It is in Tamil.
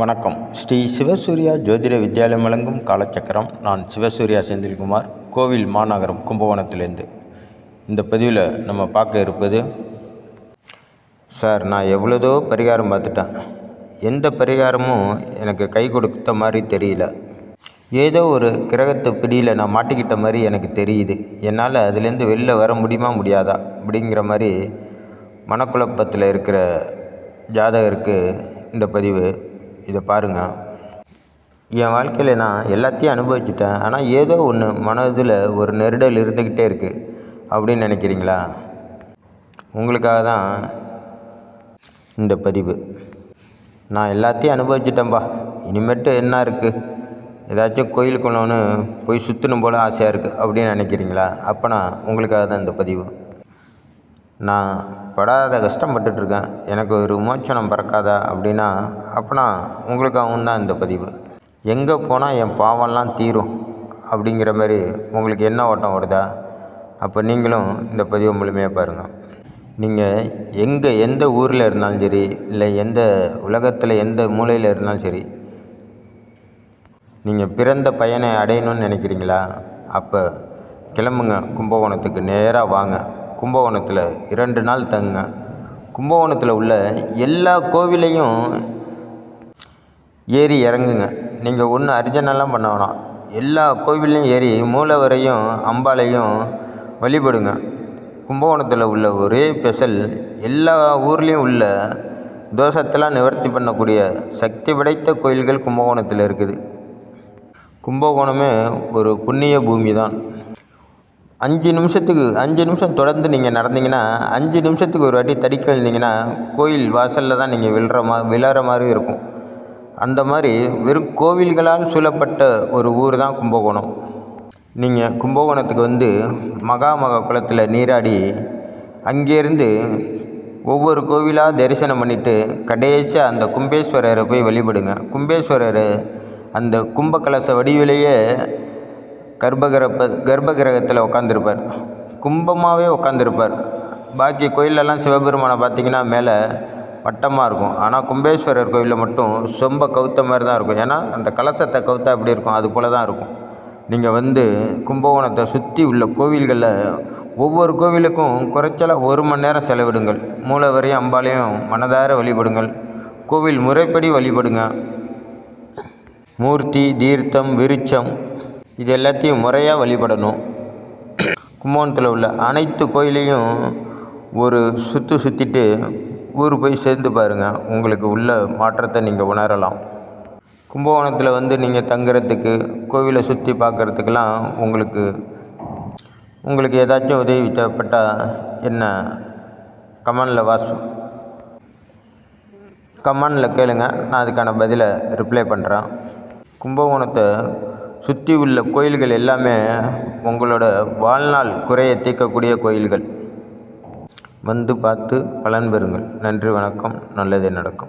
வணக்கம். ஸ்ரீ சிவசூர்யா ஜோதிட வித்யாலயம் வழங்கும் காலச்சக்கரம். நான் சிவசூர்யா செந்தில்குமார் கோவில் மாநகரம் கும்பகோணத்திலேருந்து. இந்த பதிவில் நம்ம பார்க்க இருப்பது சார் நான் எவ்வளோதோ பரிகாரம் பார்த்துட்டேன். எந்த பரிகாரமும் எனக்கு கை கொடுத்த மாதிரி தெரியல. ஏதோ ஒரு கிரகத்து பிடியில் நான் மாட்டிக்கிட்ட மாதிரி எனக்கு தெரியுது. என்னால் அதுலேருந்து வெளில வர முடியுமா முடியாதா? அப்படிங்கிற மாதிரி மனக்குழப்பத்தில் இருக்கிற ஜாதகருக்கு இந்த பதிவு இதை பாருங்கள் என் வாழ்க்கையில் நான் எல்லாத்தையும் அனுபவிச்சுட்டேன். ஆனால் ஏதோ ஒன்று மனதில் ஒரு நெருடல் இருந்துக்கிட்டே இருக்குது அப்படின்னு நினைக்கிறீங்களா? உங்களுக்காக தான் இந்த பதிவு. நான் எல்லாத்தையும் அனுபவிச்சிட்டேன்பா. இனிமேட்டு என்ன இருக்குது ஏதாச்சும் கோயிலுக்கு ஒன்று போய் சுற்றணும் போல் ஆசையாக இருக்குது அப்படின்னு நினைக்கிறீங்களா? அப்போனா உங்களுக்காக தான் இந்த பதிவு. நான் படாத கஷ்டப்பட்டுட்ருக்கேன். எனக்கு ஒரு விமோச்சனம் பிறக்காதா அப்படின்னா அப்போனா உங்களுக்காகவும் தான் இந்த பதிவு. எங்கே போனால் என் பாவம்லாம் தீரும் அப்படிங்கிற மாதிரி உங்களுக்கு என்ன ஓட்டம் ஓடுதா அப்போ நீங்களும் இந்த பதிவை முழுமையாக பாருங்கள் நீங்கள் எங்கே எந்த ஊரில் இருந்தாலும் சரி இல்லை எந்த உலகத்தில் எந்த மூலையில் இருந்தாலும் சரி நீங்கள் பிறந்த பையனை அடையணும்னு நினைக்கிறீங்களா? அப்போ கிளம்புங்க. கும்பகோணத்துக்கு நேராக வாங்க. கும்பகோணத்தில் இரண்டு நாள் தங்குங்க கும்பகோணத்தில் உள்ள எல்லா கோவிலையும் ஏறி இறங்குங்க. நீங்கள் ஒன்றும் அர்ஜனெல்லாம் பண்ண வேணாம். எல்லா கோவிலையும் ஏறி மூலவரையும் அம்பாளையும் வழிபடுங்க. கும்பகோணத்தில் உள்ள ஒரே ஸ்பெஷல் எல்லா ஊர்லேயும் உள்ள தோஷத்தெல்லாம் நிவர்த்தி பண்ணக்கூடிய சக்தி படைத்த கோயில்கள் கும்பகோணத்தில் இருக்குது. கும்பகோணமே ஒரு புண்ணிய பூமி தான் அஞ்சு நிமிஷத்துக்கு அஞ்சு நிமிஷம் தொடர்ந்து நீங்கள் நடந்தீங்கன்னா அஞ்சு நிமிஷத்துக்கு ஒரு வாட்டி தடிக்க விழுந்தீங்கன்னா கோயில் வாசலில் தான் நீங்கள் விழுற மா விழற மாதிரி இருக்கும். அந்த மாதிரி வெறும் கோவில்களால் சூழப்பட்ட ஒரு ஊர் தான் கும்பகோணம். நீங்கள் கும்பகோணத்துக்கு வந்து மகாமக குளத்தில் நீராடி அங்கேருந்து ஒவ்வொரு கோவிலாக தரிசனம் பண்ணிவிட்டு கடைசியாக அந்த கும்பேஸ்வரரை போய் வழிபடுங்க. கும்பேஸ்வரர் அந்த கும்பகலச வடிவிலேயே கர்ப்பகிரப்ப கர்ப்ப கிரகத்தில் உட்காந்துருப்பார் கும்பமாகவே உட்காந்துருப்பார் பாக்கி கோயிலெல்லாம் சிவபெருமானை பார்த்தீங்கன்னா மேலே வட்டமாக இருக்கும். ஆனால் கும்பேஸ்வரர் கோயிலில் மட்டும் சொம்ப கவுத்த மாதிரி தான் இருக்கும். ஏன்னா அந்த கலசத்தை கவுத்தா அப்படி இருக்கும்? அது போல தான் இருக்கும். நீங்கள் வந்து கும்பகோணத்தை சுற்றி உள்ள கோவில்களில் ஒவ்வொரு கோவிலுக்கும் குறைச்சலாக ஒரு மணி நேரம் செலவிடுங்கள். மூலவரையும் அம்பாலையும் மனதார வழிபடுங்கள். கோவில் முறைப்படி வழிபடுங்க. மூர்த்தி தீர்த்தம் விருட்சம் இது எல்லாத்தையும் முறையாக வழிபடணும். கும்பகோணத்தில் உள்ள அனைத்து கோயிலையும் ஒரு சுற்று சுற்றிட்டு ஊர் போய் சேர்ந்து பாருங்கள் உங்களுக்கு உள்ள மாற்றத்தை நீங்கள் உணரலாம். கும்பகோணத்தில் வந்து நீங்கள் தங்குறதுக்கு கோவிலை சுற்றி பார்க்குறதுக்கெல்லாம் உங்களுக்கு உங்களுக்கு ஏதாச்சும் உதவி தேவைப்பட்டால் என்ன? கமெண்டில் வாஸ் கமெண்டில் கேளுங்க. நான் அதுக்கான பதிலை ரிப்ளை பண்ணுறேன் கும்பகோணத்தை சுற்றி உள்ள கோயில்கள் எல்லாமே உங்களோட வாழ்நாள் குறையை தீர்க்கக்கூடிய கோயில்கள். வந்து பார்த்து பலன் பெறுங்கள். நன்றி வணக்கம். நல்லதே நடக்கும்.